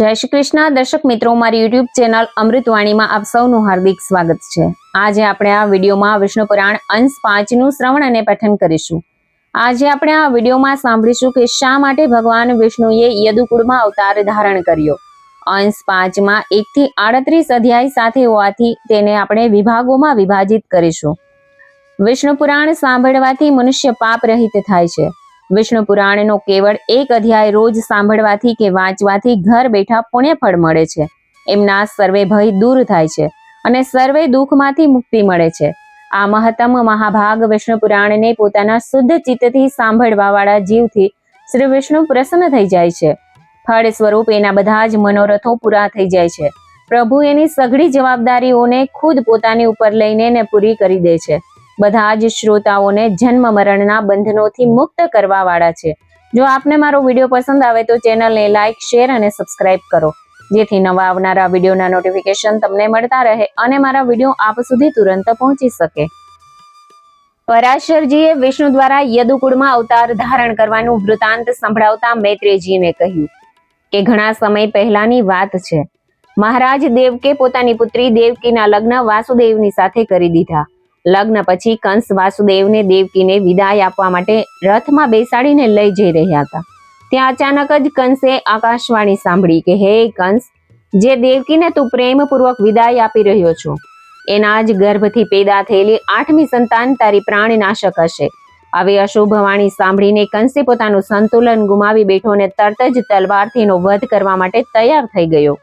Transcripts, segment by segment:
જય શ્રી કૃષ્ણ. દર્શક મિત્રો મારી યુટ્યુબ ચેનલ અમૃતવાણીમાં આપ સૌનું હાર્દિક સ્વાગત છે. આજે આપણે આ વિડીયોમાં વિષ્ણુ પુરાણ અંશ પાંચનું શ્રવણ અને પઠન કરીશું. આજે આપણે આ વિડીયોમાં સાંભળીશું કે શા માટે ભગવાન વિષ્ણુએ યદુકુળમાં અવતાર ધારણ કર્યો? અંશ પાંચમાં એકથી આડત્રીસ અધ્યાય સાથે હોવાથી તેને આપણે વિભાગોમાં વિભાજિત કરીશું. વિષ્ણુ પુરાણ સાંભળવાથી મનુષ્ય પાપ રહિત થાય છે. વિષ્ણુ પુરાણનો કેવળ એક અધ્યાય રોજ સાંભળવાથી કે વાંચવાથી ઘર બેઠા પુણ્યફળ મળે છે. એમના સર્વે ભય દૂર થાય છે અને સર્વે દુઃખમાંથી મુક્તિ મળે છે. આ મહત્તમ મહાભાગ વિષ્ણુ પુરાણને પોતાના શુદ્ધ ચિત્તથી સાંભળવાવાળા જીવથી શ્રી વિષ્ણુ પ્રસન્ન થઈ જાય છે. ફળ સ્વરૂપ એના બધા જ મનોરથો પૂરા થઈ જાય છે. પ્રભુ એની સઘળી જવાબદારીઓને ખુદ પોતાની ઉપર લઈને પૂરી કરી દે છે. બધા જ શ્રોતાઓને જન્મ મરણના બંધનોથી મુક્ત કરવા વાળા છે. જો આપને મારો વીડિયો પસંદ આવે તો ચેનલને લાઇક શેર અને સબસ્ક્રાઇબ કરો. જેથી નવા આવનારા વિડીયોના નોટિફિકેશન તમને મળતા રહે અને મારા વીડિયો આપ સુધી તુરંત પહોંચી શકે. પરાશરજીએ વિષ્ણુ દ્વારા યદુકુળમાં અવતાર ધારણ કરવાનું વૃતાંત સંભળાવતા મૈત્રેયજીને કહ્યું કે ઘણા સમય પહેલાની વાત છે. મહારાજ દેવકે પોતાની પુત્રી દેવકીના લગ્ન વાસુદેવની સાથે કરી દીધા. લગ્ન પછી કંસ વાસુદેવને દેવકીને વિદાય આપવા માટે રથમાં બેસાડીને લઈ જઈ રહ્યા હતા. ત્યાં અચાનક જ કંસે આકાશવાણી સાંભળી કે, હે કંસ, જે દેવકીને તું પ્રેમપૂર્વક વિદાય આપી રહ્યો છો, એના જ ગર્ભથી પેદા થયેલી આઠમી સંતાન તારી પ્રાણનાશક હશે. આવી અશુભ વાણી સાંભળીને કંસે પોતાનું સંતુલન ગુમાવી બેઠો અને તરત જ તલવારથી એનો વધ કરવા માટે તૈયાર થઈ ગયો.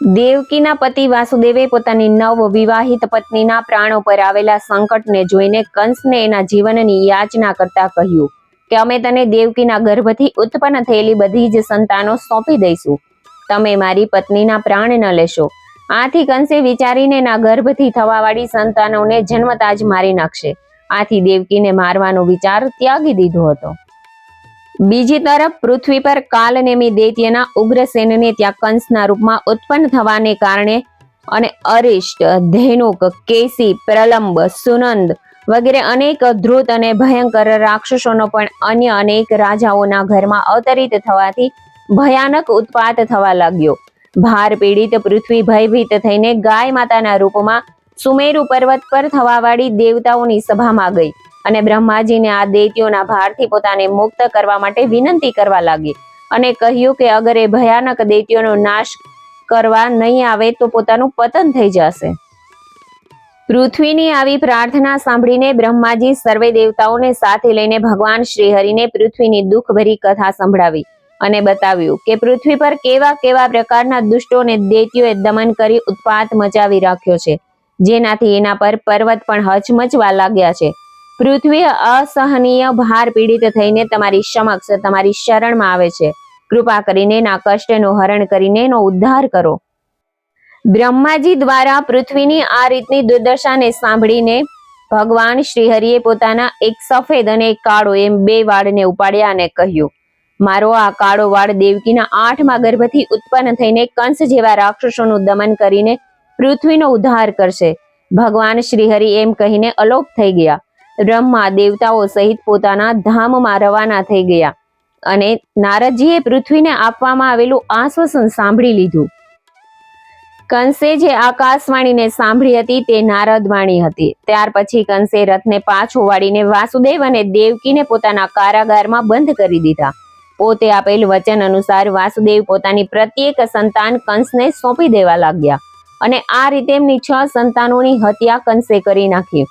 દેવકીના પતિ વાસુદેવે પોતાની નવ વિવાહિત પત્નીના પ્રાણો પર આવેલા સંકટને જોઈને કંસને એના જીવનની યાચના કરતા કહ્યું કે અમે તને દેવકીના ગર્ભથી ઉત્પન્ન થયેલી બધી જ સંતાનો સોંપી દઈશું. તમે મારી પત્નીના પ્રાણ ન લેશો. આથી કંસે વિચારીને એના ગર્ભથી થવાવાળી સંતાનોને જન્મતા જ મારી નાખશે. આથી દેવકીને મારવાનો વિચાર ત્યાગી દીધો હતો. બીજી તરફ પૃથ્વી પર કાલનેમી દૈત્યના ઉગ્રસેનને ત્યાં કંસના રૂપમાં ઉત્પન્ન થવાને કારણે અને અરિષ્ટ, ધેનુક, કેસી, પ્રલંબ, સુનંદ વગેરે અનેક ધ્રુત અને ભયંકર રાક્ષસોનો પણ અન્ય અનેક રાજાઓના ઘરમાં અવતરિત થવાથી ભયાનક ઉત્પાત થવા લાગ્યો. ભાર પીડિત પૃથ્વી ભયભીત થઈને ગાય માતાના રૂપમાં સુમેરુ પર્વત પર થવાવાળી દેવતાઓની સભામાં ગઈ. અને બ્રહ્માજીને આ દૈત્યોના ભારથી પોતાને મુક્ત કરવા માટે વિનંતી કરવા લાગી અને કહ્યું કે અગર એ ભયાનક દૈત્યોનો નાશ કરવા નહીં આવે તો પોતાનું પતન થઈ જશે. પૃથ્વીની આવી પ્રાર્થના સાંભળીને બ્રહ્માજી સર્વે દેવતાઓને સાથે લઈને ભગવાન શ્રીહરિને પૃથ્વીની દુઃખભરી કથા સંભળાવી અને બતાવ્યું કે પૃથ્વી પર કેવા કેવા પ્રકારના દુષ્ટોને દૈત્યોએ દમન કરી ઉત્પાત મચાવી રાખ્યો છે. જેનાથી એના પર પર્વત પણ હચમચવા લાગ્યા છે. પૃથ્વી અસહનીય ભાર પીડિત થઈને તમારી સમક્ષ, તમારી શરણમાં આવે છે. કૃપા કરીને ના કષ્ટનું હરણ કરીને એનો ઉદ્ધાર કરો. બ્રહ્માજી દ્વારા પૃથ્વીની આ રીતની દુર્દશાને સાંભળીને ભગવાન શ્રીહરિએ પોતાના એક સફેદ અને એક કાળો એમ બે વાળને ઉપાડ્યા અને કહ્યું, મારો આ કાળો વાળ દેવકીના આઠમાં ગર્ભથી ઉત્પન્ન થઈને કંસ જેવા રાક્ષસોનું દમન કરીને પૃથ્વીનો ઉદ્ધાર કરશે. ભગવાન શ્રીહરિ એમ કહીને અલોપ થઈ ગયા. બ્રહ્મા દેવતાઓ સહિત પોતાના ધામમાં રવાના થઈ ગયા અને નારદજીએ પૃથ્વીને આપવામાં આવેલું આશ્વાસન સાંભળી લીધું. કંસે જે આકાશવાણીને સાંભળી હતી તે નારદવાણી હતી. ત્યાર પછી કંસે રથને પાછો વાળીને વાસુદેવ અને દેવકીને પોતાના કારાગારમાં બંધ કરી દીધા. પોતે આપેલ વચન અનુસાર વાસુદેવ પોતાની પ્રત્યેક સંતાન કંસને સોંપી દેવા લાગ્યા અને આ રીતે એમની છ સંતાનોની હત્યા કંસે કરી નાખી.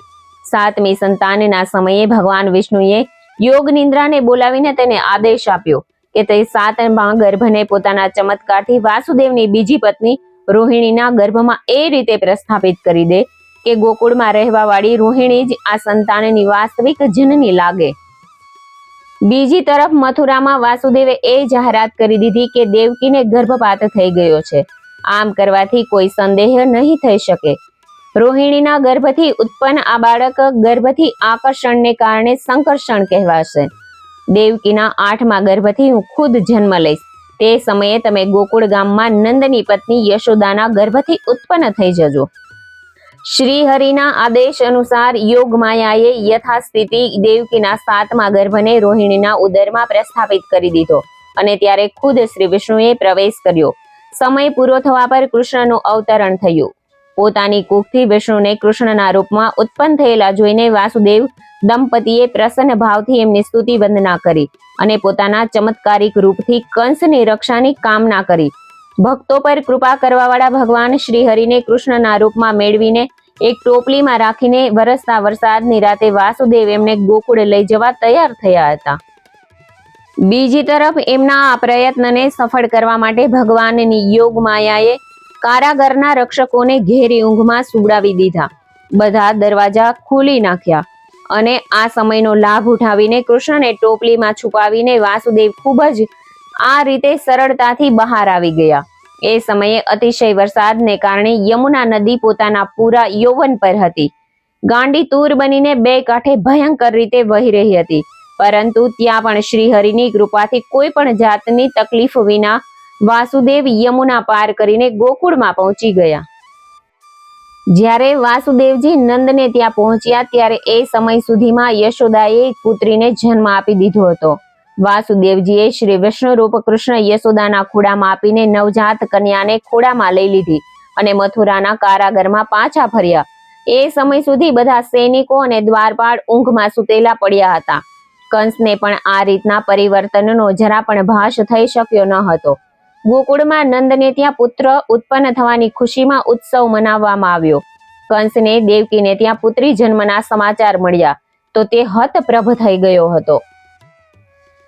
સાતમી સંતાનના સમયે ભગવાન વિષ્ણુએ યોગ નિંદ્રાને બોલાવીને તેને આદેશ આપ્યો કે તે સાતમા ગર્ભને પોતાના ચમત્કારથી વાસુદેવની બીજી પત્ની રોહિણીના ગર્ભમાં એ રીતે પ્રસ્થાપિત કરી દે કે ગોકુળમાં રહેવા વાળી રોહિણી જ આ સંતાનની વાસ્તવિક જનની લાગે. બીજી તરફ મથુરામાં વાસુદેવે એ જાહેરાત કરી દીધી કે દેવકીને ગર્ભપાત થઈ ગયો છે. આમ કરવાથી કોઈ સંદેહ નહીં થઈ શકે. રોહિણીના ગર્ભથી ઉત્પન્ન આ બાળક ગર્ભથી આકર્ષણને કારણે સંકર્ષણ કહેવાશે. દેવકીના આઠમા ગર્ભથી હું ખુદ જન્મ લઈશ. તે સમયે તમે ગોકુળ ગામમાં નંદની પત્ની યશોદાના ગર્ભથી ઉત્પન્ન થઈ જજો. શ્રી હરિના આદેશ અનુસાર યોગ માયાએ યથાસ્થિતિ દેવકીના સાતમા ગર્ભને રોહિણીના ઉદરમાં પ્રસ્થાપિત કરી દીધો અને ત્યારે ખુદ શ્રી વિષ્ણુએ પ્રવેશ કર્યો. સમય પૂરો થવા પર કૃષ્ણનું અવતરણ થયું. પોતાની કુખથી વિષ્ણુને કૃષ્ણના રૂપમાં ઉત્પન્ન થયેલા જોઈને વાસુદેવ દંપતીએ પ્રસન્ન ભાવથી એમની સ્તુતિ વંદના કરી અને પોતાના ચમત્કારિક રૂપથી કંસની રક્ષાની કામના કરી. ભક્તો પર કૃપા કરવાવાળા ભગવાન શ્રી હરિને કૃષ્ણના રૂપમાં મેળવીને એક ટોપલીમાં રાખીને વરસતા વરસાદની રાતે વાસુદેવ એમને ગોકુળ લઈ જવા તૈયાર થયા હતા. બીજી તરફ એમના આ પ્રયત્નને સફળ કરવા માટે ભગવાનની યોગ માયાએ કારાગરના રક્ષકોને ઘેરી ઊંઘમાં સુવડાવી દીધા. બધા દરવાજા ખોલી નાખ્યા અને આ સમયનો લાભ ઉઠાવીને કૃષ્ણને ટોપલીમાં છુપાવીને વાસુદેવ ખૂબ જ આ રીતે સરળતાથી બહાર આવી ગયા. એ સમયે અતિશય વરસાદને કારણે યમુના નદી પોતાના પૂરા યૌવન પર હતી. ગાંડી તૂર બનીને બે કાંઠે ભયંકર રીતે વહી રહી હતી. પરંતુ ત્યાં પણ શ્રીહરિની કૃપાથી કોઈ પણ જાતની તકલીફ વિના વાસુદેવ યમુના પાર કરીને ગોકુળમાં પહોંચી ગયા. જ્યારે વાસુદેવજી નંદને ત્યાં પહોંચ્યા ત્યારે એ સમય સુધીમાં યશોદાએ પુત્રીને જન્મ આપી દીધો હતો. વાસુદેવજીએ શ્રી વિષ્ણુ કૃષ્ણ યશોદાના ખોડામાં આપીને નવજાત કન્યાને ખોડામાં લઈ લીધી અને મથુરાના કારાગરમાં પાછા ફર્યા. એ સમય સુધી બધા સૈનિકો અને દ્વારપાળ ઊંઘમાં સૂતેલા પડ્યા હતા. કંસને પણ આ રીતના પરિવર્તનનો જરા પણ ભાષ થઈ શક્યો ન હતો. ગોકુળમાં નંદને ત્યાં પુત્ર ઉત્પન્ન થવાની ખુશીમાં ઉત્સવ મનાવવામાં આવ્યો. કંસને દેવકીને ત્યાં પુત્રી જન્મના સમાચાર મળ્યા, તો તે હતપ્રભ થઈ ગયો હતો.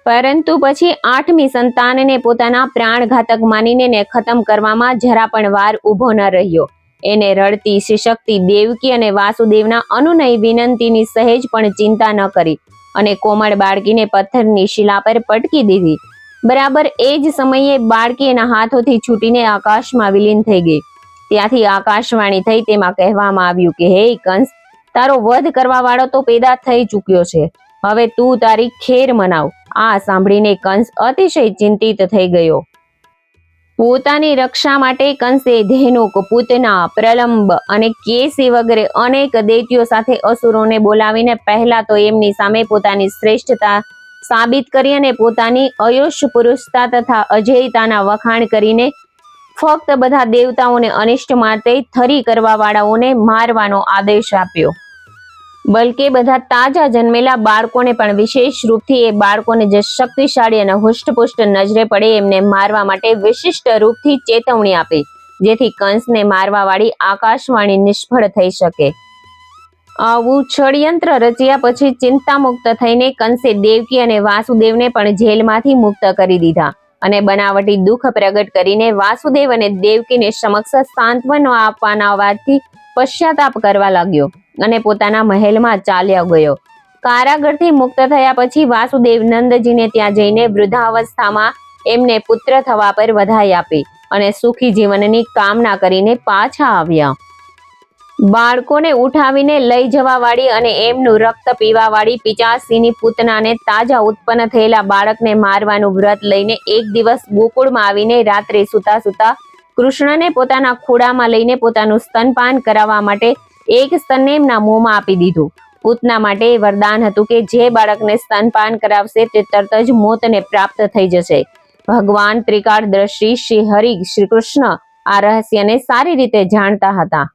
પરંતુ પછી આઠમી સંતાનને પોતાના પ્રાણઘાતક માનીને ખતમ કરવામાં જરા પણ વાર ઊભો ન રહ્યો. એને રડતી શિશક્તિ દેવકી અને વાસુદેવના અનુનય વિનંતીની સહેજ પણ ચિંતા ન કરી અને કોમળ બાળકીને પથ્થરની શિલા પર પટકી દીધી. બરાબર એ જ સમયે બાળકી એના હાથોથી છૂટીને આકાશમાં વિલીન થઈ ગઈ. ત્યાંથી આકાશવાણી થઈ તેમાં કહેવામાં આવ્યું કે, હે કંસ, તારો વધ કરવા વાળો તો પેદા થઈ ચૂક્યો છે. હવે તું તારી ખેર મનાવ. આ સાંભળીને કંસ અતિશય ચિંતિત થઈ ગયો. પોતાની રક્ષા માટે કંસે ધેનુક, પૂતના, પ્રલંબ અને કેસી વગેરે અનેક દૈત્યો સાથે અસુરોને બોલાવીને પહેલા તો એમની સામે પોતાની શ્રેષ્ઠતા સાબિત કરી અને પોતાની અયુષ પુરુષતા તથા અજેયતાના વખાણ કરીને ફક્ત બધા દેવતાઓને અનિષ્ટ માટે થરી કરવાવાળાઓને મારવાનો આદેશ આપ્યો. બલકે બધા તાજા જન્મેલા બાળકોને પણ વિશેષ રૂપથી એ બાળકોને જે શક્તિશાળી અને હુષ્ટપુષ્ટ નજરે પડે એમને મારવા માટે વિશિષ્ટ રૂપથી ચેતવણી આપી, જેથી કંસને મારવા વાળી આકાશવાણી નિષ્ફળ થઈ શકે. ષડયંત્ર રચ્યા પછી ચિંતામુક્ત થઈને કંસે દેવકી અને વાસુદેવને પણ જેલમાંથી મુક્ત કરી દીધા અને બનાવટી દુઃખ પ્રગટ કરીને વાસુદેવ અને દેવકીને સમક્ષ સાંત્વનો આપવાના વાતથી પશ્ચાતાપ કરવા લાગ્યો અને પોતાના મહેલમાં ચાલ્યા ગયો. કારાગરથી મુક્ત થયા પછી વાસુદેવ નંદજીને ત્યાં જઈને વૃદ્ધાવસ્થામાં એમને પુત્ર થવા પર વધાઈ આપી અને સુખી જીવનની કામના કરીને પાછા આવ્યા. બાળકોને ઉઠાવીને લઈ જવા વાળી અને એમનું રક્ત પીવા વાળી પિચાસીની પૂતનાને તાજા ઉત્પન્ન થયેલા બાળકને મારવાનું વ્રત લઈને એક દિવસ ગોકુળમાં આવીને રાત્રે સુતા સુતા કૃષ્ણને પોતાના ખોડામાં લઈને પોતાનું સ્તનપાન કરાવવા માટે એક સ્તનને એમના મોંમાં આપી દીધું. પૂતના માટે એ વરદાન હતું કે જે બાળકને સ્તનપાન કરાવશે તે તરત જ મોતને પ્રાપ્ત થઈ જશે. ભગવાન ત્રિકાળ દ્રષ્ટિ શ્રી હરિ શ્રી કૃષ્ણ આ રહસ્યને સારી રીતે જાણતા હતા.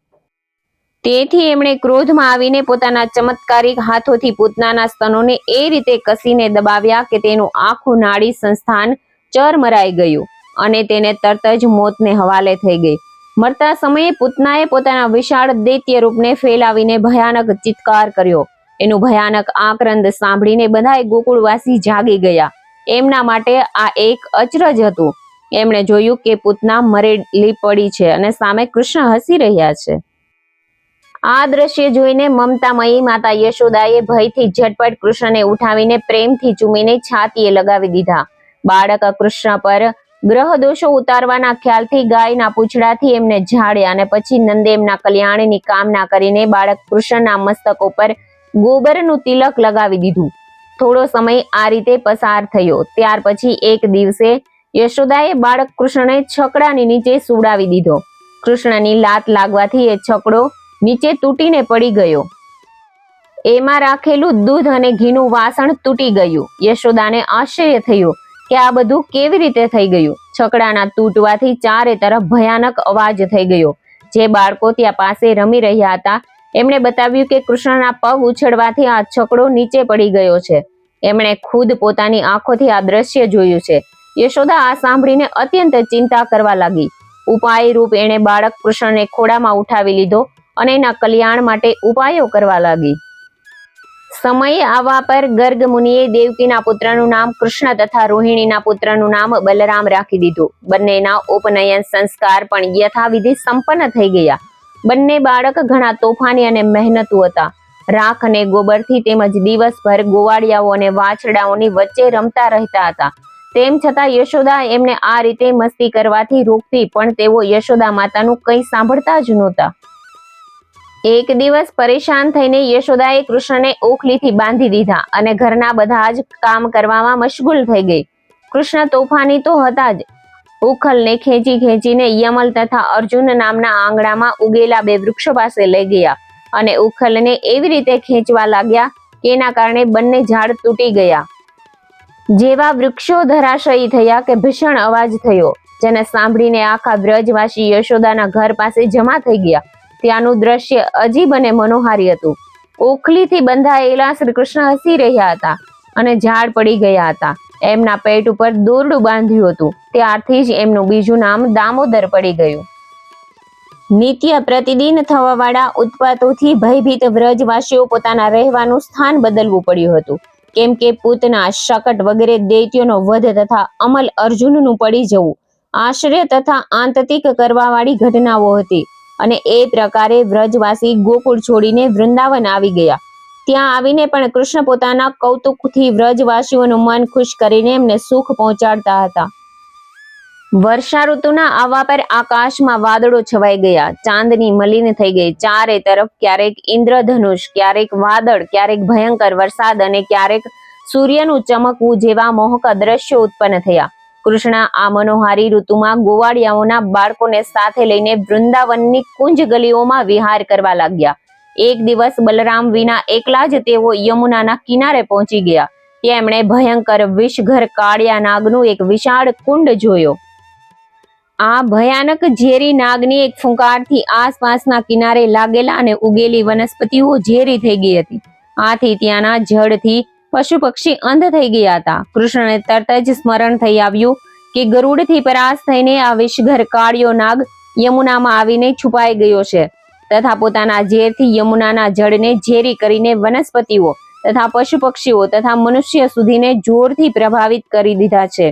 તેથી એમણે ક્રોધમાં આવીને પોતાના ચમત્કારિક હાથોથી પૂતનાના સ્તનોને એ રીતે કસીને દબાવ્યા કે તેનું આખું નાડી સંસ્થાન ચરમરાઈ ગયું અને તેને તરત જ મોતને હવાલે થઈ ગઈ. મરતા સમયે પૂતનાએ પોતાના વિશાળ દૈત્ય રૂપને ફેલાવીને ભયાનક ચિત્કાર કર્યો. એનું ભયાનક આક્રંદ સાંભળીને બધાય ગોકુળવાસી જાગી ગયા. એમના માટે આ એક અચરજ હતું. એમણે જોયું કે પૂતના મરેલી પડી છે અને સામે કૃષ્ણ હસી રહ્યા છે. આ દ્રશ્ય જોઈને મમતામયી માતા યશોદાએ ભયથી ઝટપટ કૃષ્ણને ઉઠાવીને પ્રેમથી ચૂમીને છાતીએ લગાવી દીધા. બાળક કૃષ્ણ પર ગ્રહ દોષો ઉતારવાના ખ્યાલથી ગાયના પૂંછડાથી એમને ઝાડ્યા અને પછી નંદે એમના કલ્યાણની કામના કરીને બાળક કૃષ્ણના મસ્તક ઉપર ગોબરનું તિલક લગાવી દીધું. થોડો સમય આ રીતે પસાર થયો. ત્યાર પછી એક દિવસે યશોદાએ બાળક કૃષ્ણને છકડાની નીચે સુડાવી દીધો. કૃષ્ણની લાત લાગવાથી એ છકડો નીચે તૂટીને પડી ગયો. એમાં રાખેલું દૂધ અને ઘીનું વાસણ તૂટી ગયું. યશોદાને આશ્ચર્ય થયું કે આ બધું કેવી રીતે થઈ ગયું. છકડાના તૂટવાથી ચારે તરફ ભયાનક અવાજ થઈ ગયો. જે બાળકો ત્યાં પાસે રમી રહ્યા હતા, એમણે બતાવ્યું કે કૃષ્ણના પગ ઉછળવાથી આ છકડો નીચે પડી ગયો છે. એમણે ખુદ પોતાની આંખોથી આ દ્રશ્ય જોયું છે. યશોદા આ સાંભળીને અત્યંત ચિંતા કરવા લાગી. ઉપાય રૂપ એણે બાળક કૃષ્ણને ખોડામાં ઉઠાવી લીધો અને એના કલ્યાણ માટે ઉપાયો કરવા લાગી. સમય આવવા પર ગર્ગ મુનિએ દેવકીના પુત્રનું નામ કૃષ્ણ તથા રોહિણીના પુત્રનું નામ બલરામ રાખી દીધું. બંનેના ઉપનયન સંસ્કાર પણ યથાવિધિ સંપન્ન થઈ ગયા. બંને બાળક ઘણા તોફાની અને મહેનતુ હતા. રાખ અને ગોબરથી તેમજ દિવસભર ગોવાળિયાઓ અને વાછડાઓની વચ્ચે રમતા રહેતા હતા. તેમ છતાં યશોદા એમને આ રીતે મસ્તી કરવાથી રોકતી પણ તેઓ યશોદા માતાનું કંઈ સાંભળતા જ નહોતા. એક દિવસ પરેશાન થઈને યશોદાએ કૃષ્ણને ઓખલીથી બાંધી દીધા અને ઘરના બધા જ કામ કરવામાં મશગુલ થઈ ગઈ. કૃષ્ણ તોફાની તો હતા જ. ઉખલને ખેંચી ખેંચીને યમલ તથા અર્જુન નામના આંગણામાં ઉગેલા બે વૃક્ષો પાસે લઈ ગયા અને ઉખલને એવી રીતે ખેંચવા લાગ્યા કે એના કારણે બંને ઝાડ તૂટી ગયા. જેવા વૃક્ષો ધરાશયી થયા કે ભીષણ અવાજ થયો, જેને સાંભળીને આખા વ્રજવાસી યશોદાના ઘર પાસે જમા થઈ ગયા. ત્યાંનું દ્રશ્ય અજીબ અને મનોહારી હતું. ઓખલીથી બંધાયેલા શ્રી કૃષ્ણ હસી રહ્યા હતા અને ઝાડ પડી ગયા હતા. એમના પેટ ઉપર દોરડું બાંધ્યું હતું. ત્યારથી જ એમનું બીજું નામ દામોદર પડી ગયું. નિત્ય પ્રતિદિન થવાવાળા ઉત્પાતોથી ભયભીત વ્રજવાસીઓ પોતાના રહેવાનું સ્થાન બદલવું પડ્યું હતું. કેમ કે પૂતના શકટ વગેરે દૈત્યોનો વધ તથા અમલ અર્જુનનું પડી જવું, આશ્રય તથા આંતતિક કરવાવાળી ઘટનાઓ હતી. અને એ પ્રકારે વ્રજવાસી ગોકુળ છોડીને વૃંદાવન આવી ગયા. ત્યાં આવીને પણ કૃષ્ણ પોતાના કૌતુકથી વ્રજવાસીઓનું મન ખુશ કરીને એમને સુખ પહોંચાડતા હતા. વર્ષા ઋતુના આવવા પર આકાશમાં વાદળો છવાઈ ગયા. ચાંદની મલિન થઈ ગઈ. ચારે તરફ ક્યારેક ઇન્દ્રધનુષ, ક્યારેક વાદળ, ક્યારેક ભયંકર વરસાદ અને ક્યારેક સૂર્યનું ચમકવું જેવા મોહક દ્રશ્યો ઉત્પન્ન થયા. કૃષ્ણ આ મનોહારી ઋતુમાં ગોવાળિયાઓના બાળકોને સાથે લઈને વૃંદાવનની કુંજ ગલીઓમાં વિહાર કરવા લાગ્યા. એક દિવસ બલરામ વિના એકલા જ તેઓ યમુનાના કિનારે પહોંચી ગયા. ત્યાં એમણે ભયંકર વિષઘર કાળિયા નાગનું એક વિશાળ કુંડ જોયો. આ ભયાનક ઝેરી નાગની એક ફૂંકારથી આસપાસના કિનારે લાગેલા અને ઉગેલી વનસ્પતિઓ ઝેરી થઈ ગઈ હતી. આથી ત્યાંના જળથી પશુ પક્ષી અંધ થઈ ગયા હતા. કૃષ્ણને તરત જ સ્મરણ થઈ આવ્યું કે ગરુડથી પરાસ થઈને આ વિષઘર કાળિયો નાગ યમુનામાં આવીને છુપાઈ ગયો છે તથા પોતાના ઝેરથી યમુનાના જળને ઝેરી કરીને વનસ્પતિઓ તથા પશુ પક્ષીઓ તથા મનુષ્ય સુધીને જોરથી પ્રભાવિત કરી દીધા છે.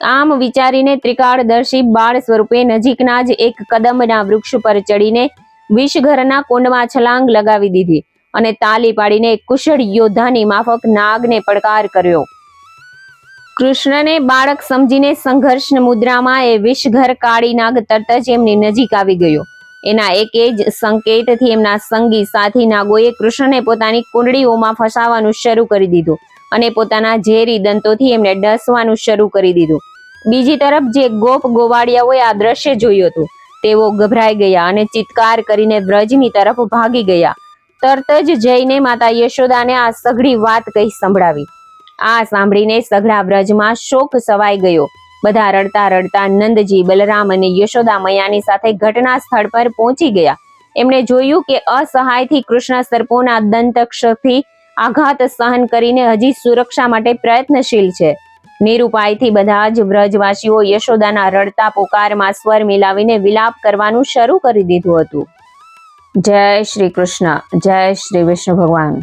આમ વિચારીને ત્રિકાળદર્શી બાળ સ્વરૂપે નજીકના જ એક કદમના વૃક્ષ પર ચડીને વિષઘરના કુંડમાં છલાંગ લગાવી દીધી. અને તાલી પાડીને કુશળ યોદ્ધાની માફક નાગને પડકાર કર્યો. કૃષ્ણને બાળક સમજીને સંઘર્ષ મુદ્રામાં એ વિષઘર કાળી નાગ તરત જ એમની નજીક આવી ગયો. એના એક જ સંકેતથી એમના સંગી સાથી નાગોએ કૃષ્ણને પોતાની કુંડળીઓમાં ફસાવાનું શરૂ કરી દીધું અને પોતાના ઝેરી દંતોથી એમને ડસવાનું શરૂ કરી દીધું. બીજી તરફ જે ગોપ ગોવાળિયાઓએ આ દ્રશ્ય જોયું હતું, તેઓ ગભરાઈ ગયા અને ચિત્કાર કરીને વ્રજની તરફ ભાગી ગયા. તરત જ જઈને માતા યશોદાને આ સઘળી વાત કહી સંભળાવી. આ સાંભળીને સઘળા વ્રજમાં શોક સવાઈ ગયો. બધા રડતા રડતા નંદજી, બલરામ અને યશોદા મૈયાની સાથે ઘટના સ્થળ પર પહોંચી ગયા. એમણે જોયું કે અસહાયથી કૃષ્ણ સર્પોના દંતક્ષથી આઘાત સહન કરીને હજી સુરક્ષા માટે પ્રયત્નશીલ છે. નિરુપાયથી બધા જ વ્રજવાસીઓ યશોદાના રડતા પોકારમાં સ્વર મિલાવીને વિલાપ કરવાનું શરૂ કરી દીધું હતું. જય શ્રી કૃષ્ણ જય શ્રી વિષ્ણુ ભગવાન.